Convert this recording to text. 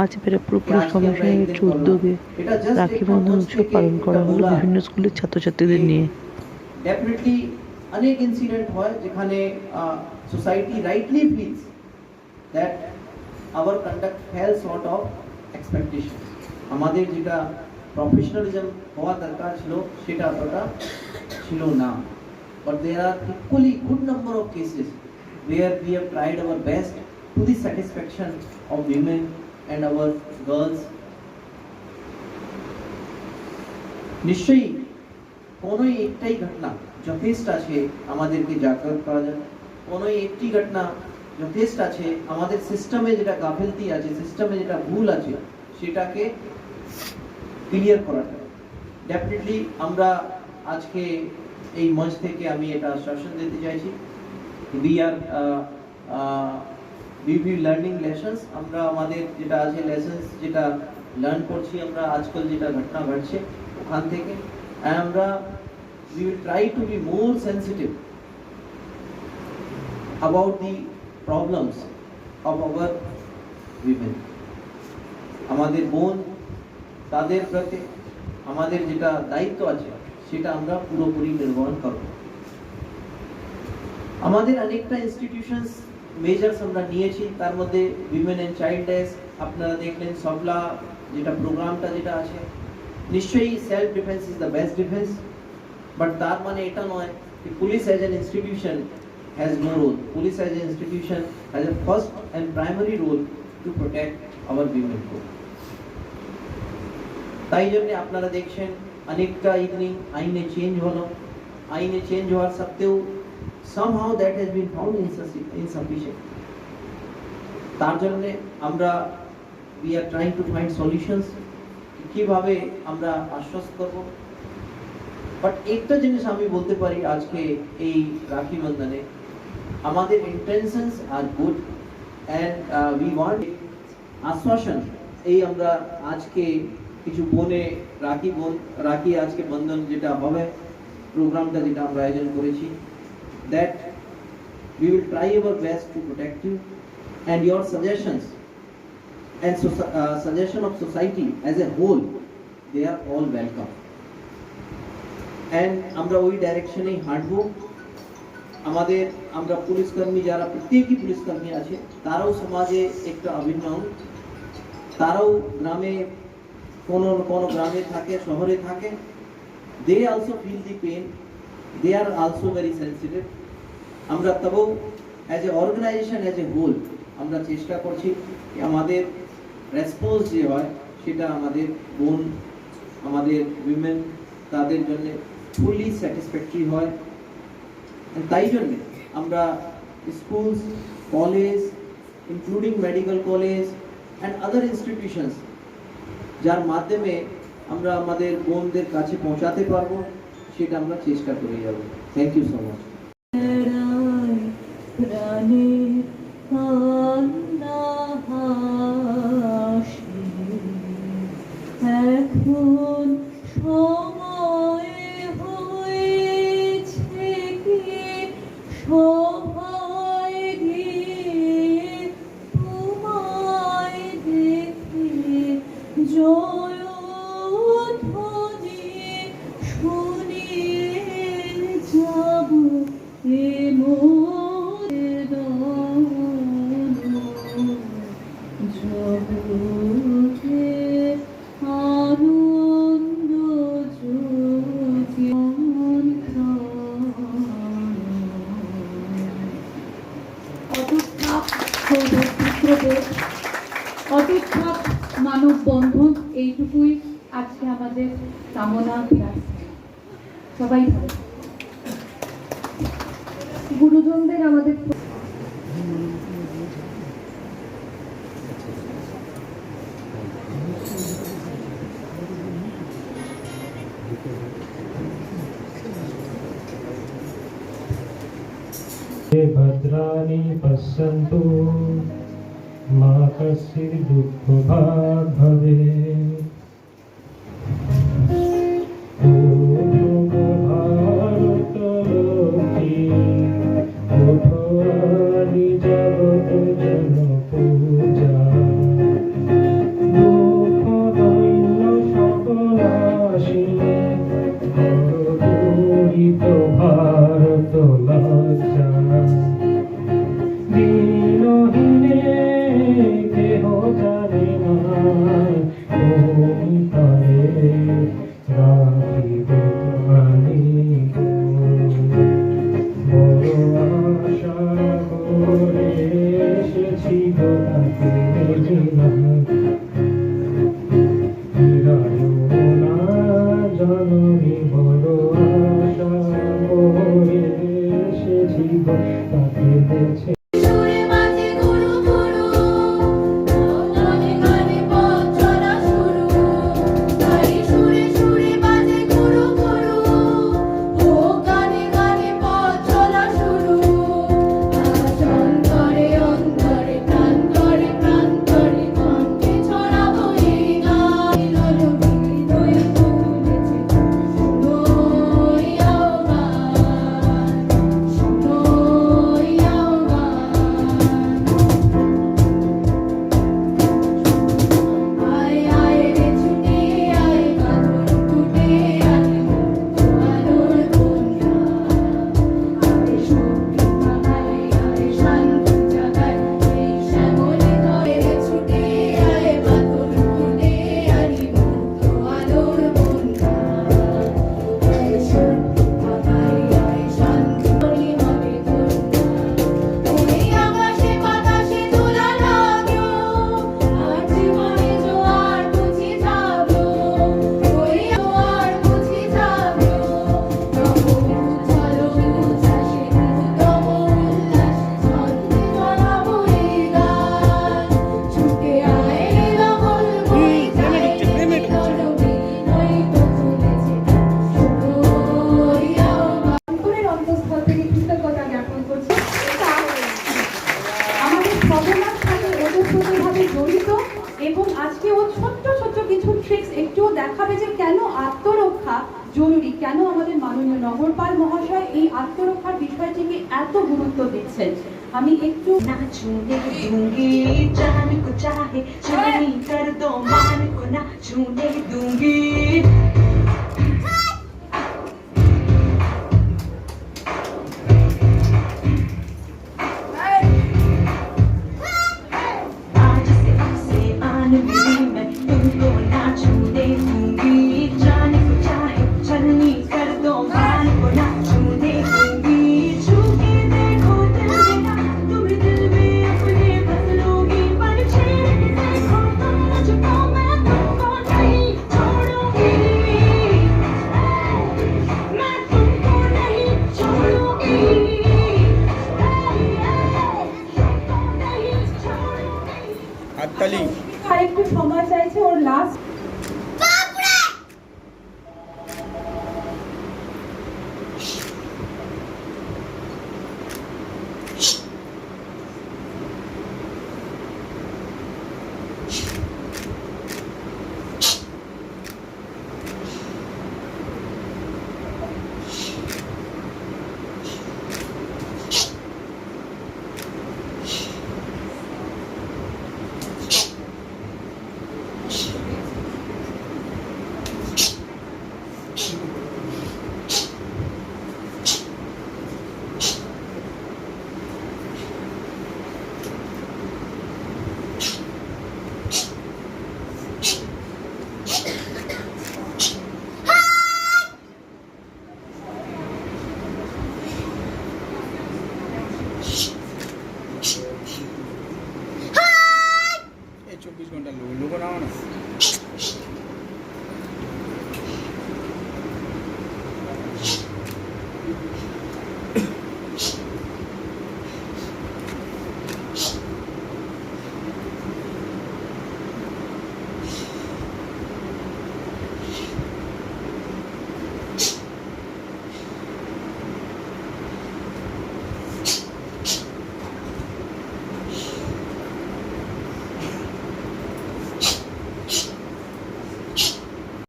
আজ বেরাপুরপুর সমসাময়িক উদ্যোগে রাখি বন্ধন উৎসব পালন করা হলো বিভিন্ন স্কুলের ছাত্রছাত্রীদের নিয়ে ডেফিনেটলি অনেক ইনসিডেন্ট হয় যেখানে society rightly feels that our conduct has sort of expectation আমাদের যেটা প্রফেশনালিজম হওয়া দরকার ছিল সেটা অতটা ছিল না but there are equally good number of cases where we have tried our best to the satisfaction of women and our girls. নিশ্চয়ই কোনো একটাই ঘটনা যথেষ্ট আছে আমাদেরকে জাগ্রত করা যায়। কোনো একটি ঘটনা যথেষ্ট আছে আমাদের সিস্টেমে যেটা গাফিলতি আছে সিস্টেমে যেটা ভুল আছে, সেটাকে ক্লিয়ার করা যায়। ডেফিনেটলি আমরা আজকে এই মঞ্চ থেকে আমি এটা আশ্বাসন দিতে চাইছি। We are we be learning lessons আমরা আমাদের যেটা আছে লেসন্স যেটা লার্ন করছি আমরা আজকাল যেটা ঘটনা ঘটছে ওখান থেকে। আমরা we will try to be more sensitive about the problems of our women. আমাদের বোন তাদের প্রতি আমাদের যেটা দায়িত্ব আছে সেটা আমরা পুরোপুরি নির্বহন করব। আমাদের অনেকটা ইনস্টিটিউশনস মেজার্স আমরা নিয়েছি তার মধ্যে উইমেন অ্যান্ড চাইল্ড ডেস আপনারা দেখলেন সবলা যেটা প্রোগ্রামটা যেটা আছে নিশ্চয়ই self defence is the best defence but তার মানে এটা নয় কি police as an institution has no role police as an institution has a first and primary role to protect our women তাই জন্য আপনারা দেখছেন অনেকটা ইদানিং আইনে চেঞ্জ হলো আইনে চেঞ্জ হওয়ার সত্ত্বেও that has been found insuffi- insufficient. তার জন্য আমরা, we are trying to find solutions কীভাবে আমরা আশ্বস্ত করব। বাট একটা জিনিস আমি বলতে পারি আজকে এই রাখি বন্ধনে, আমাদের intentions are good and we want আশ্বাসন। এই আমরা আজকে কিছু বনে রাখি বোন, রাখি আজকে বন্ধন যেটা হবে প্রোগ্রামটা যেটা আমরা আয়োজন করেছি। That we will try our best to protect you and your suggestions and so, uh, suggestion of society as a whole they are all welcome and আমরা ওই ডাইরেকশনেই হাঁটবো আমাদের আমরা পুলিশ কর্মী যারা প্রত্যেকই পুলিশ কর্মী আছে তারাও সমাজে একটা অভিন্ন অঙ্গ। তারাও গ্রামে কোনো কোনো গ্রামে থাকে শহরে থাকে they also feel the pain they are also very sensitive আমরা তবেও as a organization as a whole আমরা চেষ্টা করছি যে আমাদের রেসপন্স যে হয় সেটা আমাদের বোন আমাদের উইমেন তাদের জন্য ফুললি স্যাটিসফ্যাক্টরি হয় And তাই জন্যে আমরা schools college including medical college and other institutions যার মাধ্যমে আমরা আমাদের বোনদের কাছে পৌঁছাতে পারবো সেটা আমরা চেষ্টা করে যাব। থ্যাংক ইউ সো মাচ অটুথাপ মানব বন্ধন এইটুকুই আজকে আমাদের কামনা সবাই গুরুজনদের আমাদের भद्राणि पश्यन्तु। मा कश्चित् दुःखभाग् भवेत्। নগরপাল মহাশয় এই আত্মরক্ষার বিষয়টিকে এত গুরুত্ব দিচ্ছেন। আমি একটু না দুঙ্গি জান কো চাহে কর দো, মান কো लोगों नाम